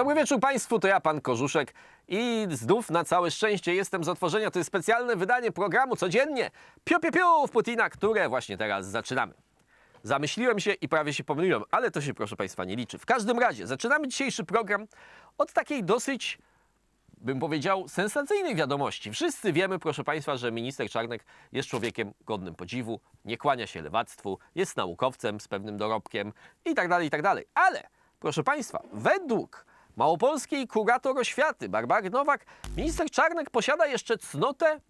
Dobry wieczór Państwu, to ja, Pan Korzuszek i znów na całe szczęście jestem z otworzenia. To jest specjalne wydanie programu codziennie Piu Piu Piu w Putina, które właśnie teraz zaczynamy. Zamyśliłem się i prawie się pomyliłem, ale to się proszę Państwa nie liczy. W każdym razie zaczynamy dzisiejszy program od takiej dosyć bym powiedział, sensacyjnej wiadomości. Wszyscy wiemy, proszę Państwa, że minister Czarnek jest człowiekiem godnym podziwu, nie kłania się lewactwu, jest naukowcem z pewnym dorobkiem i tak dalej, i tak dalej. Ale, proszę Państwa, według małopolskiej kurator oświaty Barbary Nowak, minister Czarnek posiada jeszcze cnotę,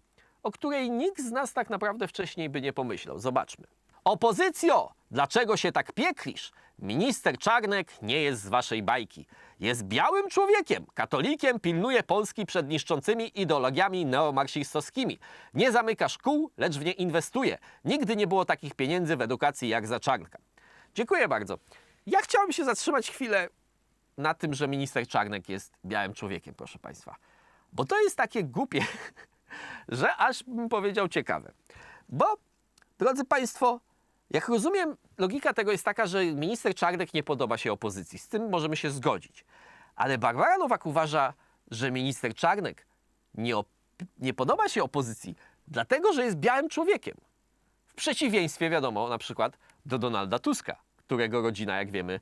o której nikt z nas tak naprawdę wcześniej by nie pomyślał. Zobaczmy. Opozycjo! Dlaczego się tak pieklisz? Minister Czarnek nie jest z waszej bajki. Jest białym człowiekiem, katolikiem, pilnuje Polski przed niszczącymi ideologiami neomarksistowskimi. Nie zamyka szkół, lecz w nie inwestuje. Nigdy nie było takich pieniędzy w edukacji jak za Czarnka. Dziękuję bardzo. Ja chciałbym się zatrzymać chwilę na tym, że minister Czarnek jest białym człowiekiem, proszę Państwa. Bo to jest takie głupie, że aż bym powiedział ciekawe. Bo, drodzy Państwo, jak rozumiem, logika tego jest taka, że minister Czarnek nie podoba się opozycji. Z tym możemy się zgodzić. Ale Barbara Nowak uważa, że minister Czarnek nie, nie podoba się opozycji, dlatego że jest białym człowiekiem. W przeciwieństwie, wiadomo, na przykład do Donalda Tuska, którego rodzina, jak wiemy,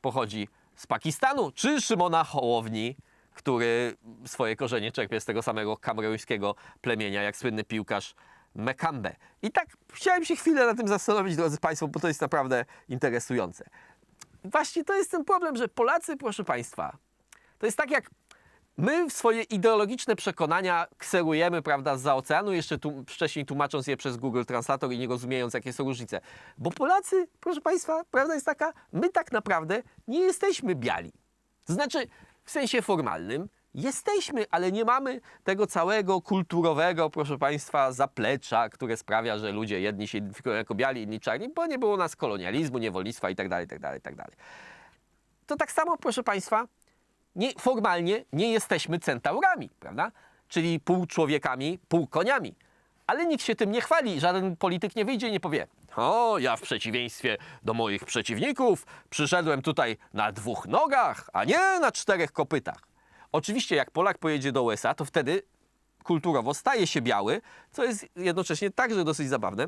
pochodzi z Pakistanu, czy Szymona Hołowni, który swoje korzenie czerpie z tego samego kameruńskiego plemienia, jak słynny piłkarz Mekambe. I tak chciałem się chwilę na tym zastanowić, drodzy Państwo, bo to jest naprawdę interesujące. Właśnie to jest ten problem, że Polacy, proszę Państwa, to jest tak jak my swoje ideologiczne przekonania kserujemy, prawda, z oceanu, jeszcze tu, wcześniej tłumacząc je przez Google Translator i nie rozumiejąc, jakie są różnice. Bo Polacy, proszę Państwa, prawda jest taka, my tak naprawdę nie jesteśmy biali. To znaczy, w sensie formalnym, jesteśmy, ale nie mamy tego całego kulturowego, proszę Państwa, zaplecza, które sprawia, że ludzie jedni się identyfikują jako biali, inni czarni, bo nie było nas kolonializmu, niewolnictwa itd., itd., itd. To tak samo, proszę Państwa, nie, formalnie nie jesteśmy centaurami, prawda? Czyli pół człowiekami, pół koniami. Ale nikt się tym nie chwali, żaden polityk nie wyjdzie i nie powie o, ja w przeciwieństwie do moich przeciwników przyszedłem tutaj na dwóch nogach, a nie na czterech kopytach. Oczywiście jak Polak pojedzie do USA, to wtedy kulturowo staje się biały, co jest jednocześnie także dosyć zabawne,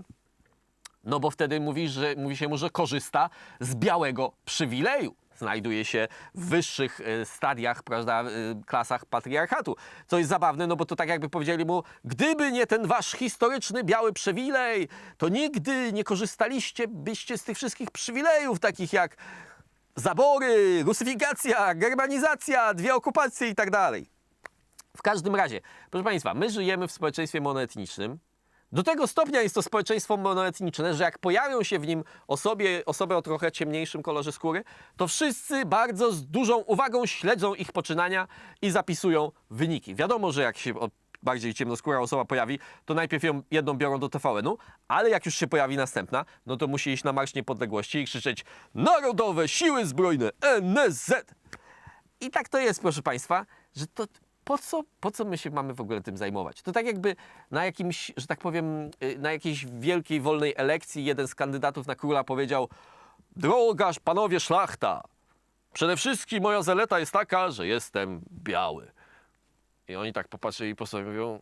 no bo wtedy mówi, że, mówi się mu, że korzysta z białego przywileju. Znajduje się w wyższych e, stadiach, prawda, e, klasach patriarchatu. Co jest zabawne, no bo to tak jakby powiedzieli mu, gdyby nie ten wasz historyczny biały przywilej, to nigdy nie korzystaliście byście z tych wszystkich przywilejów, takich jak zabory, rusyfikacja, germanizacja, dwie okupacje i tak dalej. W każdym razie, proszę Państwa, my żyjemy w społeczeństwie monoetnicznym. Do tego stopnia jest to społeczeństwo monoetniczne, że jak pojawią się w nim osobie, osoby o trochę ciemniejszym kolorze skóry, to wszyscy bardzo z dużą uwagą śledzą ich poczynania i zapisują wyniki. Wiadomo, że jak się bardziej ciemnoskóra osoba pojawi, to najpierw ją jedną biorą do TVN-u, ale jak już się pojawi następna, no to musi iść na Marsz Niepodległości i krzyczeć Narodowe Siły Zbrojne NSZ! I tak to jest, proszę Państwa, że to po co, po co my się mamy w ogóle tym zajmować? To tak jakby na jakimś, że tak powiem, y, na jakiejś wielkiej wolnej elekcji jeden z kandydatów na króla powiedział Drogaż panowie szlachta, przede wszystkim moja zaleta jest taka, że jestem biały. I oni tak popatrzyli po sobie i mówią,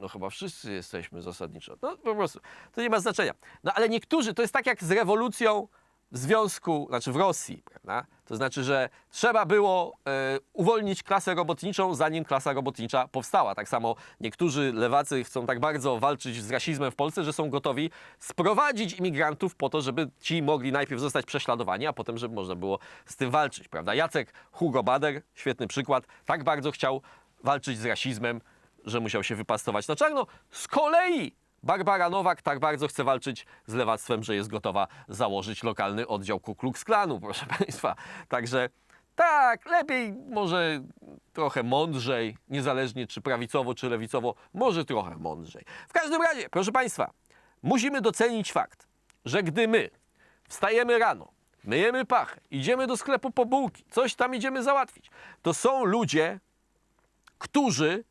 no chyba wszyscy jesteśmy zasadniczo. No po prostu, to nie ma znaczenia. No ale niektórzy, to jest tak jak z rewolucją w związku, znaczy w Rosji, prawda? To znaczy, że trzeba było e, uwolnić klasę robotniczą, zanim klasa robotnicza powstała. Tak samo niektórzy lewacy chcą tak bardzo walczyć z rasizmem w Polsce, że są gotowi sprowadzić imigrantów po to, żeby ci mogli najpierw zostać prześladowani, a potem, żeby można było z tym walczyć, prawda? Jacek Hugo Bader, świetny przykład, tak bardzo chciał walczyć z rasizmem, że musiał się wypastować na czarno. Z kolei Barbara Nowak tak bardzo chce walczyć z lewactwem, że jest gotowa założyć lokalny oddział Ku Klux Klanu, proszę Państwa. Także tak, lepiej może trochę mądrzej, niezależnie czy prawicowo, czy lewicowo, może trochę mądrzej. W każdym razie, proszę Państwa, musimy docenić fakt, że gdy my wstajemy rano, myjemy pachę, idziemy do sklepu po bułki, coś tam idziemy załatwić, to są ludzie, którzy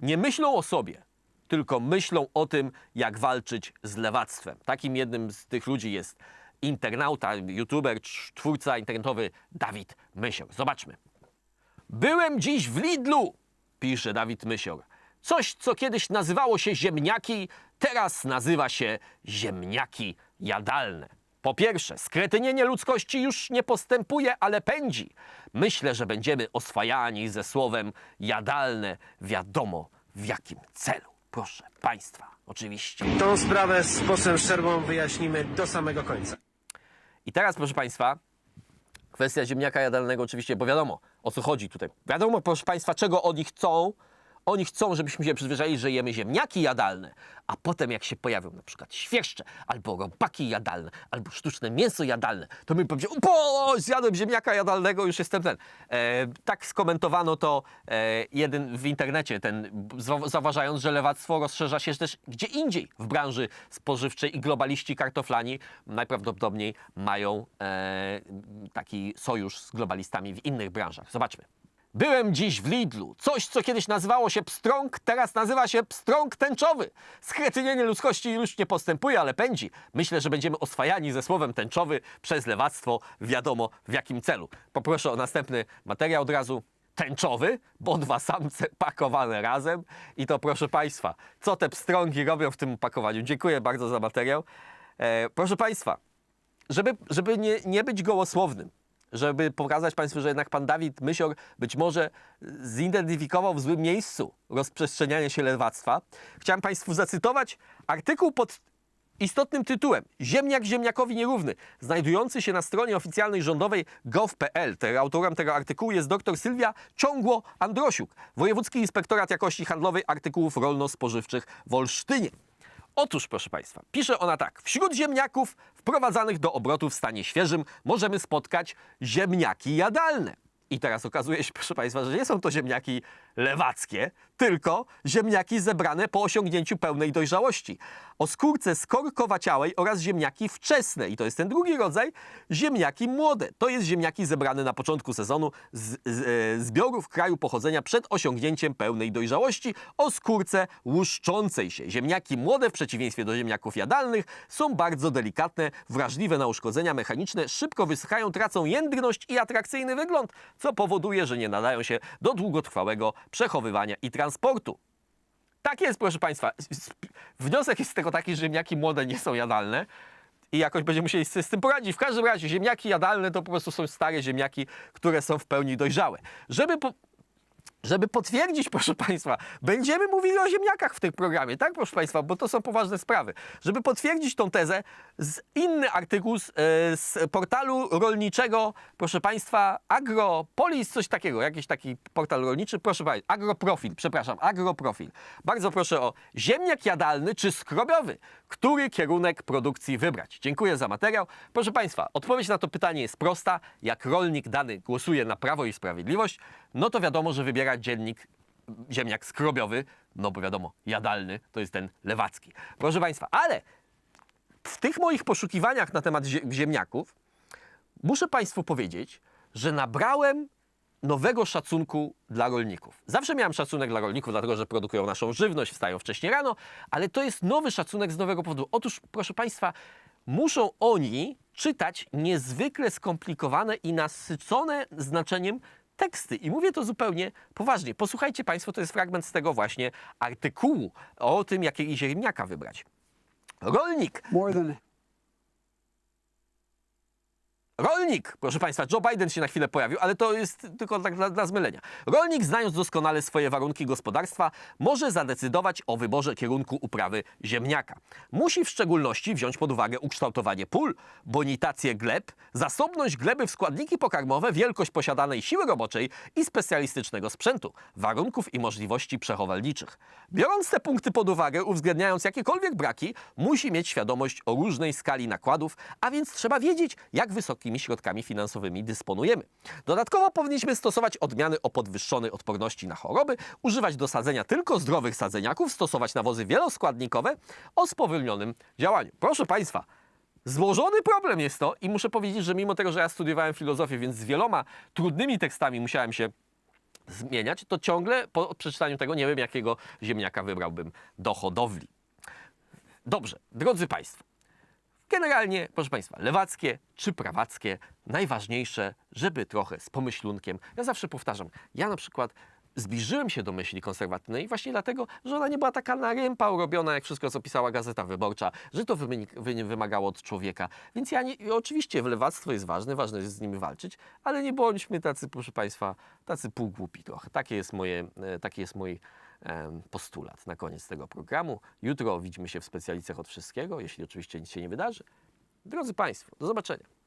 nie myślą o sobie, tylko myślą o tym, jak walczyć z lewactwem. Takim jednym z tych ludzi jest internauta, youtuber, twórca internetowy Dawid Mysieł. Zobaczmy. Byłem dziś w Lidlu, pisze Dawid Mysior. Coś, co kiedyś nazywało się ziemniaki, teraz nazywa się ziemniaki jadalne. Po pierwsze, skretynienie ludzkości już nie postępuje, ale pędzi. Myślę, że będziemy oswajani ze słowem jadalne, wiadomo w jakim celu. Proszę Państwa, oczywiście. Tą sprawę z posłem Szczerbą wyjaśnimy do samego końca. I teraz, proszę Państwa, kwestia ziemniaka jadalnego oczywiście, bo wiadomo o co chodzi tutaj. Wiadomo, proszę Państwa, czego oni chcą. Oni chcą, żebyśmy się przyzwyczaili, że jemy ziemniaki jadalne, a potem jak się pojawią na przykład świerszcze, albo robaki jadalne, albo sztuczne mięso jadalne, to my powiemy, o, zjadłem ziemniaka jadalnego, już jestem ten. E, tak skomentowano to e, jeden w internecie, ten, zau- zauważając, że lewactwo rozszerza się też gdzie indziej w branży spożywczej i globaliści kartoflani najprawdopodobniej mają e, taki sojusz z globalistami w innych branżach. Zobaczmy. Byłem dziś w Lidlu. Coś, co kiedyś nazywało się pstrąg, teraz nazywa się pstrąg tęczowy. Skretynienie ludzkości już nie postępuje, ale pędzi. Myślę, że będziemy oswajani ze słowem tęczowy przez lewactwo, wiadomo w jakim celu. Poproszę o następny materiał od razu. Tęczowy, bo dwa samce pakowane razem. I to proszę Państwa, co te pstrągi robią w tym opakowaniu. Dziękuję bardzo za materiał. E, proszę Państwa, żeby, żeby nie, nie być gołosłownym, żeby pokazać Państwu, że jednak pan Dawid Mysior być może zidentyfikował w złym miejscu rozprzestrzenianie się lewactwa, chciałem Państwu zacytować artykuł pod istotnym tytułem Ziemniak ziemniakowi nierówny, znajdujący się na stronie oficjalnej rządowej gov.pl. Autorem tego artykułu jest dr Sylwia Ciągło-Androsiuk, Wojewódzki Inspektorat Jakości Handlowej Artykułów Rolno-Spożywczych w Olsztynie. Otóż, proszę Państwa, pisze ona tak. Wśród ziemniaków wprowadzanych do obrotu w stanie świeżym możemy spotkać ziemniaki jadalne. I teraz okazuje się, proszę Państwa, że nie są to ziemniaki lewackie, tylko ziemniaki zebrane po osiągnięciu pełnej dojrzałości. O skórce skorkowaciałej oraz ziemniaki wczesne. I to jest ten drugi rodzaj, ziemniaki młode. To jest ziemniaki zebrane na początku sezonu z, z e, zbiorów kraju pochodzenia przed osiągnięciem pełnej dojrzałości o skórce łuszczącej się. Ziemniaki młode, w przeciwieństwie do ziemniaków jadalnych, są bardzo delikatne, wrażliwe na uszkodzenia mechaniczne, szybko wysychają, tracą jędrność i atrakcyjny wygląd, co powoduje, że nie nadają się do długotrwałego przechowywania i transportu. Tak jest, proszę Państwa. Wniosek jest z tego taki, że ziemniaki młode nie są jadalne i jakoś będziemy musieli sobie z tym poradzić. W każdym razie ziemniaki jadalne to po prostu są stare ziemniaki, które są w pełni dojrzałe. Żeby po... Żeby potwierdzić, proszę Państwa, będziemy mówili o ziemniakach w tym programie, tak, proszę Państwa, bo to są poważne sprawy. Żeby potwierdzić tą tezę, z inny artykuł z, e, z portalu rolniczego, proszę Państwa, Agropolis, coś takiego, jakiś taki portal rolniczy, proszę Państwa, Agroprofil, przepraszam, Agroprofil. Bardzo proszę o ziemniak jadalny czy skrobiowy, który kierunek produkcji wybrać. Dziękuję za materiał. Proszę Państwa, odpowiedź na to pytanie jest prosta. Jak rolnik dany głosuje na Prawo i Sprawiedliwość, no to wiadomo, że wybiera dziennik ziemniak skrobiowy, no bo wiadomo, jadalny to jest ten lewacki. Proszę Państwa, ale w tych moich poszukiwaniach na temat zie- ziemniaków muszę Państwu powiedzieć, że nabrałem nowego szacunku dla rolników. Zawsze miałem szacunek dla rolników, dlatego że produkują naszą żywność, wstają wcześniej rano, ale to jest nowy szacunek z nowego powodu. Otóż, proszę Państwa, muszą oni czytać niezwykle skomplikowane i nasycone znaczeniem teksty. I mówię to zupełnie poważnie. Posłuchajcie Państwo, to jest fragment z tego właśnie artykułu o tym, jakiego ziemniaka wybrać. Rolnik Rolnik, proszę Państwa, Joe Biden się na chwilę pojawił, ale to jest tylko tak dla, dla zmylenia. Rolnik, znając doskonale swoje warunki gospodarstwa, może zadecydować o wyborze kierunku uprawy ziemniaka. Musi w szczególności wziąć pod uwagę ukształtowanie pól, bonitację gleb, zasobność gleby w składniki pokarmowe, wielkość posiadanej siły roboczej i specjalistycznego sprzętu, warunków i możliwości przechowalniczych. Biorąc te punkty pod uwagę, uwzględniając jakiekolwiek braki, musi mieć świadomość o różnej skali nakładów, a więc trzeba wiedzieć, jak wysokimi środkami finansowymi dysponujemy. Dodatkowo powinniśmy stosować odmiany o podwyższonej odporności na choroby, używać do sadzenia tylko zdrowych sadzeniaków, stosować nawozy wieloskładnikowe o spowolnionym działaniu. Proszę Państwa, Złożony problem jest to i muszę powiedzieć, że mimo tego, że ja studiowałem filozofię, więc z wieloma trudnymi tekstami musiałem się zmieniać, to ciągle po przeczytaniu tego nie wiem, jakiego ziemniaka wybrałbym do hodowli. Dobrze, drodzy Państwo, Generalnie, proszę Państwa, lewackie czy prawackie, najważniejsze, żeby trochę z pomyślunkiem. Ja zawsze powtarzam, ja na przykład zbliżyłem się do myśli konserwatywnej właśnie dlatego, że ona nie była taka na rympał robiona, jak wszystko, co pisała Gazeta Wyborcza, że to wymagało od człowieka. Więc ja nie, oczywiście lewactwo jest ważne, ważne jest z nimi walczyć, ale nie bądźmy tacy, proszę Państwa, tacy półgłupi trochę. Takie jest moje, e, taki jest mój postulat na koniec tego programu. Jutro widzimy się w specjalicach od wszystkiego, jeśli oczywiście nic się nie wydarzy. Drodzy Państwo, do zobaczenia.